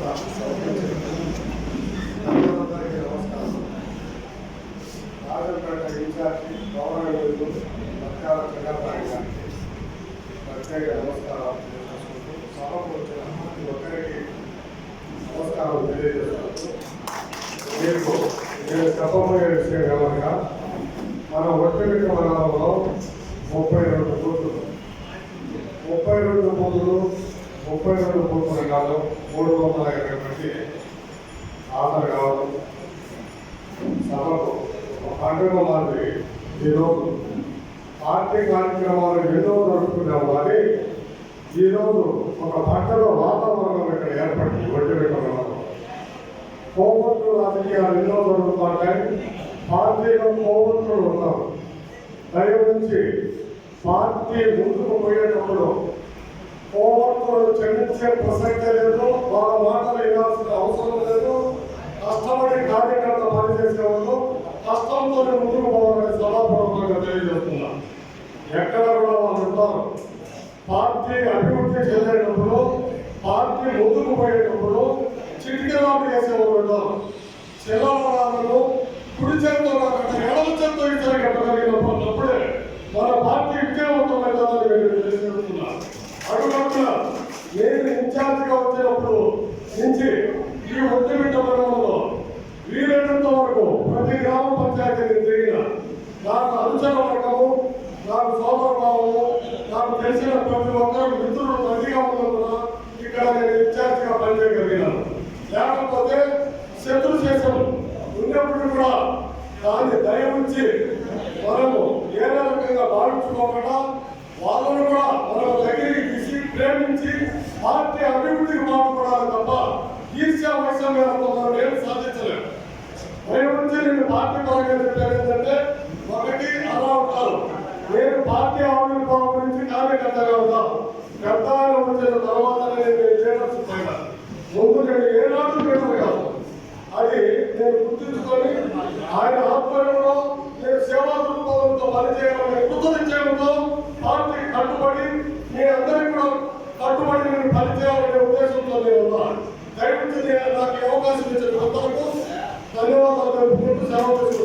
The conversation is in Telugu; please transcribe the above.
అందరికీ నమస్కారం. రాజంపేట ఇన్ఛార్జి గౌరవనీయులు పత్యాల ప్రజాపాటి గారికి ప్రత్యేక నమస్కారం తెలియజేసుకుంటూ సభకు వచ్చిన ప్రతి ఒక్కరికి నమస్కారం తెలియజేసుకుంటూ మీకు నేను చెప్పబోయే విషయం ఏమనగా మన ఒట్టిమిట్ట మండలంలో ముప్పై రెండు బూతులు ముప్పై రెండు బూతులు ముప్పై రెండు బూతులు కాదు మూడు వందల ఇరవై మంది ఆధార్ కావడం సభకు ఒక పండుగ మాదిరి ఈరోజు పార్టీ కార్యక్రమాలు ఎన్నో జరుపుకున్నాం కానీ ఈరోజు ఒక పండుగ వాతావరణం ఇక్కడ ఏర్పడింది ఒట్టిమిట్ట కోపంతో రాజకీయాలు ఎన్నో జరుగుతుంటాయి పార్టీలో కోపంతులు ఉన్నారు. దయవుంచి పార్టీ ముందుకు పోయేటప్పుడు కోపంతులు క్షమించే ప్రసక్తే లేదు వాళ్ళ మాటలు వినాల్సిన అవసరం లేదు. కష్టపడి కార్యకర్త పనిచేసే వాళ్ళు కష్టంతో ముందుకు పోవాలని సభాపూర్వకంగా తెలియజేస్తున్నా. ఎక్కడ కూడా వాళ్ళు ఉంటారు. పార్టీ అభివృద్ధి చెందేటప్పుడు పార్టీ ముందుకు పోయేటప్పుడు చిటికలాంటి చేసేవాళ్ళు ఉంటారు శిలాలను కుడి చేతితో కాకుండా ఎడమ చేతితో ఇచ్చిన కట్టగలిగినప్పుడే మన పార్టీ విజయవంతమైందని నేను తెలియజేస్తున్నా అడుగుతున్న నేను ఇన్ఛార్జిగా వచ్చినప్పుడు నుంచి ఈ ఒత్తిమిట్ట మండలంలో వీలైనంత వరకు ప్రతి గ్రామ పంచాయతీ జరిగిన నాకు అనుచర వర్గము నాకు సోదరభావము నాకు తెలిసిన ప్రతి ఒక్కరు మిత్రులు మంచిగా ఉన్నందున ఇక్కడ నేను ఇన్ఛార్జిగా పనిచేయగలిగినాను లేకపోతే శత్రు చేసం ఉన్నప్పుడు కూడా దాన్ని దయ ఉంచి మనము ఏ రకంగా భావించుకోకుండా వాళ్ళను కూడా మనం దగ్గరికి తీసి ప్రేమించి పార్టీ అభివృద్ధికి మాట్లాడాలి తప్ప ఈర్ష్యా వైషమ్యాలతో మనం ఏం సాధించలేము భయపడితే నేను పార్టీ పరంగా చెప్పాను ఏంటంటే ఒకటి అలా ఉంటారు నేను పార్టీ ఆవిర్భావం గురించి కార్యకర్తగా ఉంటాను గద్దాలు వచ్చిన తర్వాత నేను లీడర్షిప్ అయినా ముందు నేను ఏనాడు లీడర్ కాదు అది నేను గుర్తించుకొని ఆయన ఆధ్వర్యంలో నేను సేవా దృక్పథంతో పనిచేయాలని కృతనిశ్చయంతో పార్టీ కట్టుబడి మీ అందరికీ కూడా కట్టుబడి నేను పనిచేయాలనే ఉద్దేశంతో నేను ఉన్నాను దయచేసి నేను అవకాశం ఇచ్చిన అందరికీ ధన్యవాదాలు. తెలుపుకుంటూ సెలవు